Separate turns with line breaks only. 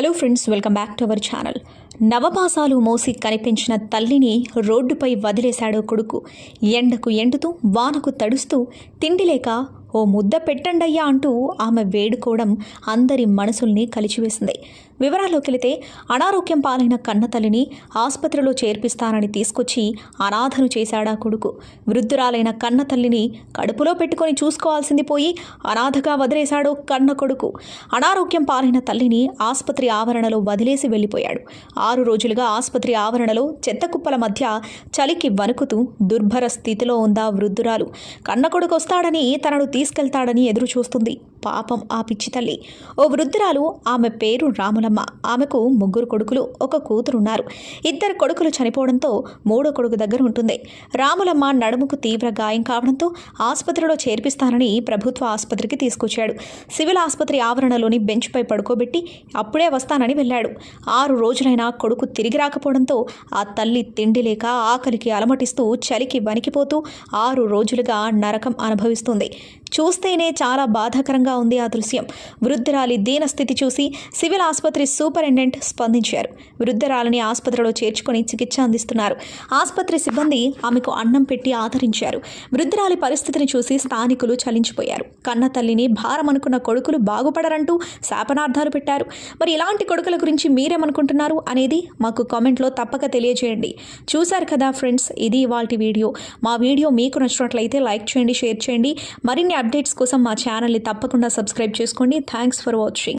Hello friends welcome back to our channel. నవమాసాలు మోసి కనిపించిన తల్లిని రోడ్డుపై వదిలేశాడు కొడుకు. ఎండకు ఎండుతూ వానకు తడుస్తూ తిండి లేక ఓ ముద్ద పెట్టండయ్యా అంటూ ఆమె వేడుకోవడం అందరి మనసుల్ని కలిచివేసింది. వివరాల్లోకి వెళితే అనారోగ్యం పాలైన కన్న తల్లిని ఆసుపత్రిలో చేర్పిస్తానని తీసుకొచ్చి అనాథను చేశాడా కొడుకు. వృద్ధురాలైన కన్న తల్లిని కడుపులో పెట్టుకొని చూసుకోవాల్సింది పోయి అనాథగా వదిలేశాడో కన్న కొడుకు. అనారోగ్యం పాలైన తల్లిని ఆసుపత్రి ఆవరణలో వదిలేసి వెళ్ళిపోయాడు. ఆరు రోజులుగా ఆసుపత్రి ఆవరణలో చెత్త కుప్పల మధ్య చలికి వణుకుతూ దుర్భర స్థితిలో ఉందా వృద్ధురాలు. కన్న కొడుకు వస్తాడని తనను తీసుకెళ్తాడని ఎదురు చూస్తుంది. పాపం ఆ పిచ్చి తల్లి. ఓ వృద్ధురాలు ఆమె పేరు రాములమ్మ. ఆమెకు ముగ్గురు కొడుకులు ఒక కూతురున్నారు. ఇద్దరు కొడుకులు చనిపోవడంతో మూడో కొడుకు దగ్గర ఉంటుంది. రాములమ్మ నడుముకు తీవ్ర గాయం కావడంతో ఆసుపత్రిలో చేర్పిస్తానని ప్రభుత్వ ఆసుపత్రికి తీసుకొచ్చాడు. సివిల్ ఆసుపత్రి ఆవరణలోని బెంచ్పై పడుకోబెట్టి అప్పుడే వస్తానని వెళ్ళాడు. ఆరు రోజులైనా కొడుకు తిరిగి రాకపోవడంతో ఆ తల్లి తిండి లేక ఆకలికి అలమటిస్తూ చలికి వణికిపోతూ ఆరు రోజులుగా నరకం అనుభవిస్తుంది. చూస్తేనే చాలా బాధాకరంగా ఉంది ఆ దృశ్యం. వృద్ధురాలి దీనస్థితి చూసి సివిల్ ఆసుపత్రి సూపరింటెండెంట్ స్పందించారు. వృద్ధురాలిని ఆసుపత్రిలో చేర్చుకొని చికిత్స అందిస్తున్నారు. ఆసుపత్రి సిబ్బంది ఆమెకు అన్నం పెట్టి ఆదరించారు. వృద్ధురాలి పరిస్థితిని చూసి స్థానికులు చలించిపోయారు. కన్న తల్లిని భారం అనుకున్న కొడుకులు బాగుపడరంటూ శాపనార్థాలు పెట్టారు. మరి ఇలాంటి కొడుకుల గురించి మీరేమనుకుంటున్నారు అనేది మాకు కామెంట్లో తప్పక తెలియజేయండి. చూశారు కదా ఫ్రెండ్స్ ఇది ఇవాళ వీడియో. మా వీడియో మీకు నచ్చినట్లయితే లైక్ చేయండి షేర్ చేయండి. మరిన్ని అప్డేట్స్ కోసం మా ఛానల్ని తప్పకుండా సబ్స్క్రైబ్ చేసుకోండి. Thanks for watching